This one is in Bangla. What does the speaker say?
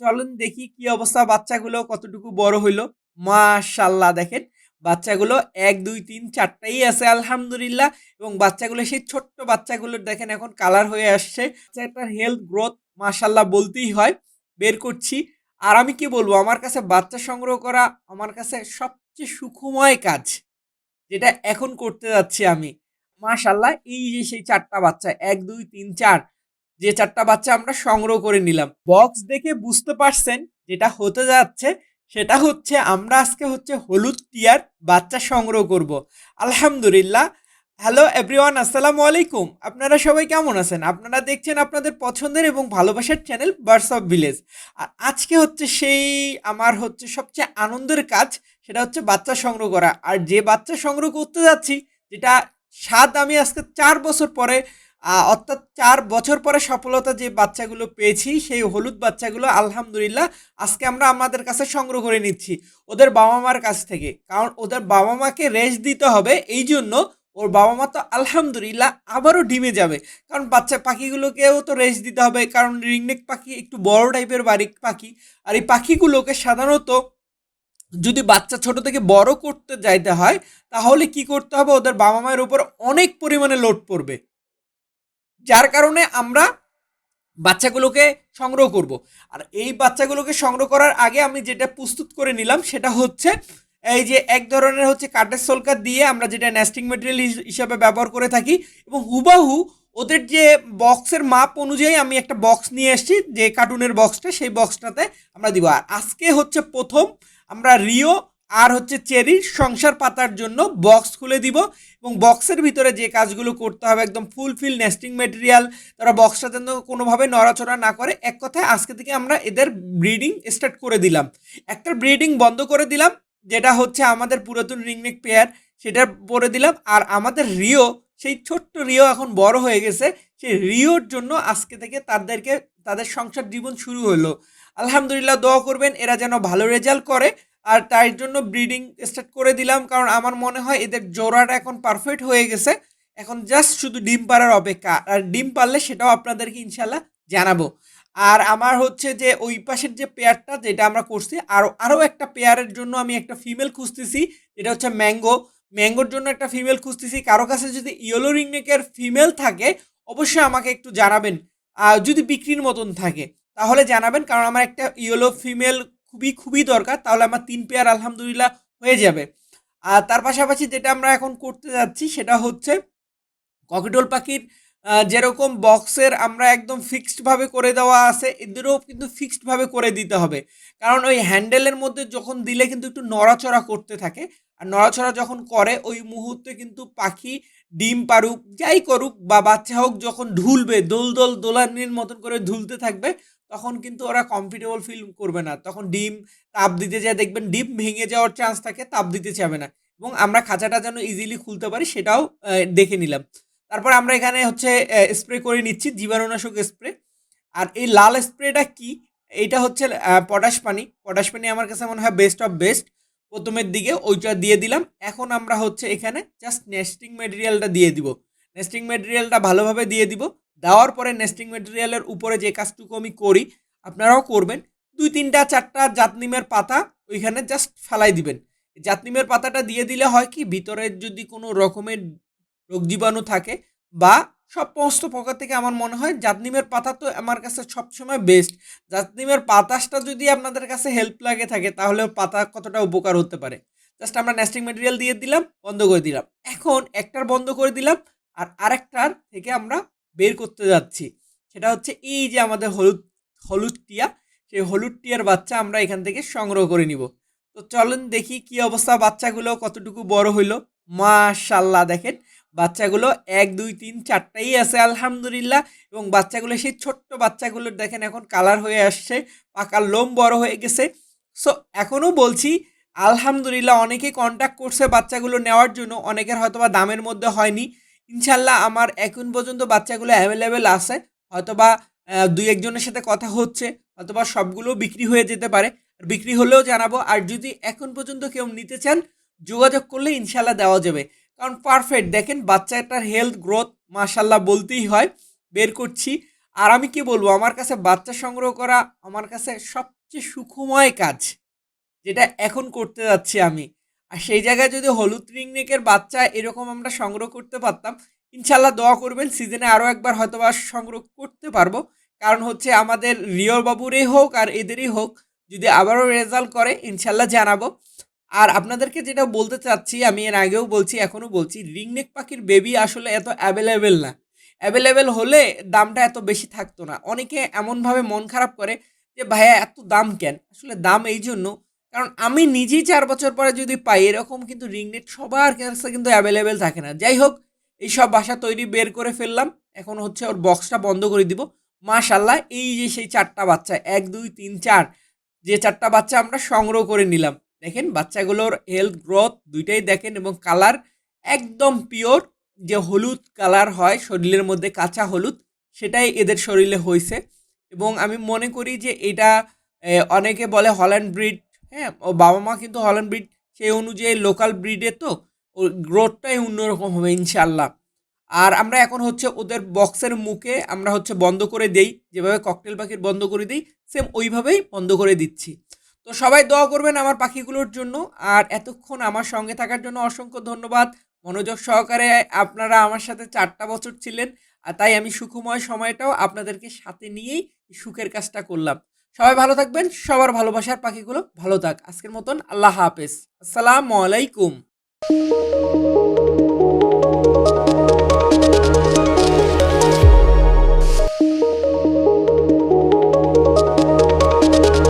চলেন দেখি কি অবস্থা বাচ্চাগুলো কতটুকু বড় হইল। মাশাল্লাহ দেখেন। বাচ্চাগুলো এক, দুই, তিন, চারটাই আছে, আলহামদুলিল্লাহ। এবং বাচ্চাগুলো, সেই ছোট্ট বাচ্চাগুলোর দেখেন এখন কালার হয়ে আসছে। বাচ্চাটার হেলথ গ্রোথ মাশাল্লাহ বলতেই হয়। বের করছি। আর আমি কি বলব, আমার কাছে বাচ্চা সংগ্রহ করা আমার কাছে সবচেয়ে সুখময় কাজ, যেটা এখন করতে যাচ্ছি আমি। মাশাল্লাহ এই যে সেই চারটা বাচ্চা, এক, দুই, তিন, চার যে চারটা বাচ্চা আমরা সংগ্রহ করে নিলাম। বক্স দেখে বুঝতে পারছেন যেটা হতে যাচ্ছে, সেটা হচ্ছে আমরা আজকে হচ্ছে হলুদ টিয়ার বাচ্চা সংগ্রহ করব। আলহামদুলিল্লাহ। হ্যালো এভরিওয়ান আসসালামু আলাইকুম। আপনারা সবাই কেমন আছেন? আপনারা দেখছেন আপনাদের পছন্দের এবং ভালোবাসার চ্যানেল বার্স অফ ভিলেজ আর আজকে হচ্ছে সেই আমার হচ্ছে সবচেয়ে আনন্দের কাজ, সেটা হচ্ছে বাচ্চা সংগ্রহ করা। আর যে বাচ্চা সংগ্রহ করতে যাচ্ছি, যেটা স্বাদ আমি আজকে চার বছর পরে অর্থাৎ চার বছর পরে সফলতা যে বাচ্চাগুলো পেয়েছি, সেই হলুদ বাচ্চাগুলো আলহামদুলিল্লাহ আজকে আমরা আমাদের কাছে সংগ্রহ করে নিচ্ছি ওদের বাবা মার কাছ থেকে। কারণ ওদের বাবা মাকে রেস্ট দিতে হবে, এই জন্য ওর বাবা মা তো আলহামদুলিল্লাহ আবারও ডিমে যাবে। কারণ বাচ্চা পাখিগুলোকেও তো রেস্ট দিতে হবে, কারণ রিংনেক পাখি একটু বড় টাইপের বাড়ি পাখি। আর এই পাখিগুলোকে সাধারণত যদি বাচ্চা ছোট থেকে বড় করতে যাইতে হয়, তাহলে কি করতে হবে? ওদের বাবা মায়ের উপর অনেক পরিমাণে লোড পড়বে। যার কারণে আমরা বাচ্চাগুলোকে সংগ্রহ করব। আর এই বাচ্চাগুলোকে সংগ্রহ করার আগে আমি যেটা প্রস্তুত করে নিলাম সেটা হচ্ছে এই যে এক ধরনের হচ্ছে কাঠের সলকা দিয়ে আমরা যেটা নেস্টিং মেটেরিয়াল হিসাবে ব্যবহার করে থাকি এবং হুবাহু ওদের যে বক্সের মাপ অনুযায়ী আমি একটা বক্স নিয়ে এসেছি, যে কার্টুনের বক্সটা, সেই বক্সটাতে আমরা দিব। আর আজকে হচ্ছে প্রথম আমরা রিও আর হচ্ছে চেরির সংসার পাতার জন্য বক্স খুলে দিব এবং বক্সের ভিতরে যে কাজগুলো করতে হবে একদম ফুলফিল নেস্টিং মেটেরিয়াল তারা বক্সটা যেন কোনোভাবে নড়াচড়া না করে। এক কথায় আজকে থেকে আমরা এদের ব্রিডিং স্টার্ট করে দিলাম। একটা ব্রিডিং বন্ধ করে দিলাম, যেটা হচ্ছে আমাদের পুরাতন রিংনেক পেয়ার সেটা পরে দিলাম। আর আমাদের রিও, সেই ছোট্ট রিও এখন বড় হয়ে গেছে, সেই রিওর জন্য আজকে থেকে তাদেরকে, তাদের সংসার জীবন শুরু হলো। আলহামদুলিল্লাহ, দোয়া করবেন, এরা যেন ভালো রেজাল্ট করে। আর তাই জন্য ব্রিডিং স্টার্ট করে দিলাম, কারণ আমার মনে হয় এদের জোড়াটা এখন পারফেক্ট হয়ে গেছে। এখন জাস্ট শুধু ডিম পাড়ার অপেক্ষা, আর ডিম পারলে সেটাও আপনাদেরকে ইনশাল্লাহ জানাব। আর আমার হচ্ছে যে ওই পাশের যে পেয়ারটা যেটা আমরা করছি, আর আরও একটা পেয়ারের জন্য আমি একটা ফিমেল খুঁজতেছি, যেটা হচ্ছে ম্যাঙ্গো ম্যাঙ্গোর জন্য একটা ফিমেল খুঁজতেছি, কারও কাছে যদি ইয়েলো রিংনেকের ফিমেল থাকে, অবশ্যই আমাকে একটু জানাবেন। আর যদি বিক্রির মতন থাকে, তাহলে জানাবেন, কারণ আমার একটা ইয়েলো ফিমেল খুবই খুবই দরকার, তাহলে আমার তিন পেয়ার আলহামদুলিল্লাহ হয়ে যাবে। আর তার পাশাপাশি যেটা আমরা এখন করতে যাচ্ছি, সেটা হচ্ছে ককেটোল পাখির যেরকম বক্সের আমরা একদম ফিক্সডভাবে করে দেওয়া আছে, এদেরও কিন্তু ফিক্সডভাবে করে দিতে হবে। কারণ ওই হ্যান্ডেলের মধ্যে যখন দিলে কিন্তু একটু নড়াচড়া করতে থাকে, আর নড়াচড়া যখন করে, ওই মুহূর্তে কিন্তু পাখি ডিম পারুক, যাই করুক, বা বাচ্চা হোক যখন ঢুলবে, দোল দোল দোলানির মতন করে ঢুলতে থাকবে তখন কিন্তু ওরা কমফর্টেবল ফিল করবে না। তখন ডিম তাপ দিতে যায়, দেখবেন ডিম ভেঙে যাওয়ার চান্স থাকে, তাপ দিতে চাবে না। এবং আমরা খাঁচাটা যেন ইজিলি খুলতে পারি, সেটাও দেখে নিলাম। তারপর আমরা এখানে হচ্ছে স্প্রে করে নিচ্ছি, জীবাণুনাশক স্প্রে আর এই লাল স্প্রেটা কি? এইটা হচ্ছে পটাশ পানি। পটাশ পানি আমার কাছে মনে হয় বেস্ট অফ বেস্ট প্রথমের দিকে ওইটা দিয়ে দিলাম। এখন আমরা হচ্ছে এখানে জাস্ট নেস্টিং মেটেরিয়ালটা দিয়ে দিব। নেস্টিং মেটেরিয়ালটা ভালোভাবে দিয়ে দিব। দেওয়ার পরে নেস্টিং মেটেরিয়ালের উপরে যে কাজটুকু আমি করি, আপনারাও করবেন। দুই তিনটা চারটা জাতনিমের পাতা ওইখানে জাস্ট ফেলাই দিবেন। জাতনিমের পাতাটা দিয়ে দিলে হয় কি ভিতরে যদি কোনো রকমের রোগ জীবাণু থাকে বা সব সমস্ত প্রকার থেকে আমার মনে হয় জাতনিমের পাতা তো আমার কাছে সবসময় বেস্ট জাতনিমের বাতাসটা যদি আপনাদের কাছে হেল্প লাগে থাকে, তাহলে পাতা কতটা উপকার হতে পারে। জাস্ট আমরা নেস্টিং মেটেরিয়াল দিয়ে দিলাম, বন্ধ করে দিলাম। এখন একটার বন্ধ করে দিলাম, আর আরেকটার থেকে আমরা বের করতে যাচ্ছি। সেটা হচ্ছে এই যে আমাদের হলুদ হলুদ টিয়া, সেই হলুদ টিয়ার বাচ্চা আমরা এখান থেকে সংগ্রহ করে নিব। তো চলেন দেখি কি অবস্থা, বাচ্চাগুলো কতটুকু বড় হইল। মাশাল্লাহ দেখেন, বাচ্চাগুলো এক, দুই, তিন, চারটাই আছে, আলহামদুলিল্লাহ। এবং বাচ্চাগুলো, সেই ছোট্ট বাচ্চাগুলোর দেখেন এখন কালার হয়ে আসছে, পাকার লোম বড় হয়ে গেছে। সো, এখনও বলছি, আলহামদুলিল্লাহ অনেকে কন্ট্যাক্ট করছে বাচ্চাগুলো নেওয়ার জন্য, অনেকের হয়তোবা দামের মধ্যে হয়নি। ইনশাল্লাহ আমার এখন পর্যন্ত বাচ্চাগুলো অ্যাভেলেবেল আছে। হয়তোবা দুই একজনের সাথে কথা হচ্ছে অথবা সবগুলো বিক্রি হয়ে যেতে পারে। বিক্রি হলেও জানাব, আর যদি এখন পর্যন্ত কেউ নিতে চান, যোগাযোগ করলে ইনশাল্লাহ দেওয়া যাবে। কারণ পারফেক্ট দেখেন বাচ্চাটার হেলথ গ্রোথ মাশাল্লাহ বলতেই হয়। বের করছি। আর আমি কি বলব, আমার কাছে বাচ্চা সংগ্রহ করা আমার কাছে সবচেয়ে সুখময় কাজ, যেটা এখন করতে যাচ্ছি আমি। আর সেই জায়গায় যদি হলুদ রিংনেকের বাচ্চা এরকম আমরা সংগ্রহ করতে পারতাম ইনশাল্লাহ দোয়া করবেন সিজনে আরও একবার হয়তো বা সংগ্রহ করতে পারব। কারণ হচ্ছে আমাদের রিয়র বাবুরই হোক আর এদেরই হোক, যদি আবারও রেজাল্ট করে ইনশাল্লাহ জানাব। আর আপনাদেরকে যেটা বলতে চাচ্ছি, আমি এর আগেও বলছি, এখনও বলছি, রিংনেক পাখির বেবি আসলে এত অ্যাভেলেবেল না। অ্যাভেলেবেল হলে দামটা এত বেশি থাকতো না। অনেকে এমনভাবে মন খারাপ করে যে, ভাইয়া, এত দাম কেন? আসলে দাম এই জন্য কারণ আমি নিজেই চার বছর পরে যদি পাই, এরকম কিন্তু রিংনেট সবার কাছে কিন্তু অ্যাভেলেবেল থাকে না। যাই হোক, এই সব বাসা তৈরি বের করে ফেললাম। এখন হচ্ছে ওর বক্সটা বন্ধ করে দিব। মাশাল্লাহ এই যে সেই চারটা বাচ্চা, এক, দুই, তিন, চার, যে চারটা বাচ্চা আমরা সংগ্রহ করে নিলাম। দেখেন, বাচ্চাগুলোর হেলথ গ্রোথ দুইটাই দেখেন এবং কালার একদম পিওর যে হলুদ কালার হয়, শরীরের মধ্যে কাঁচা হলুদ, সেটাই এদের শরীরে হয়েছে এবং আমি মনে করি যে এটা অনেকে বলে হল্যান্ড ব্রিড হ্যাঁ ও বাবা মা কিন্তু হল্যান্ড ব্রিড সেই অনুযায়ী লোকাল ব্রিডে তো ওর গ্রোথটাই অন্যরকম হবে ইনশাল্লাহ আর আমরা এখন হচ্ছে ওদের বক্সের মুখে আমরা হচ্ছে বন্ধ করে দেই, যেভাবে ককটেল পাখির বন্ধ করে দিই সেম ওইভাবেই বন্ধ করে দিচ্ছি। তো সবাই দোয়া করবেন আমার পাখিগুলোর জন্য, আর এতক্ষণ আমার সঙ্গে থাকার জন্য অসংখ্য ধন্যবাদ। মনোযোগ সহকারে আপনারা আমার সাথে চারটা বছর ছিলেন, আর তাই আমি সুখময় সময়টাও আপনাদেরকে সাথে নিয়েই সুখের কাজটা করলাম। সবাই ভালো থাকবেন সবার ভালোবাসার পাখিগুলো ভালো থাক। আজকের মতন আল্লাহ হাফেজ। আসসালামু আলাইকুম।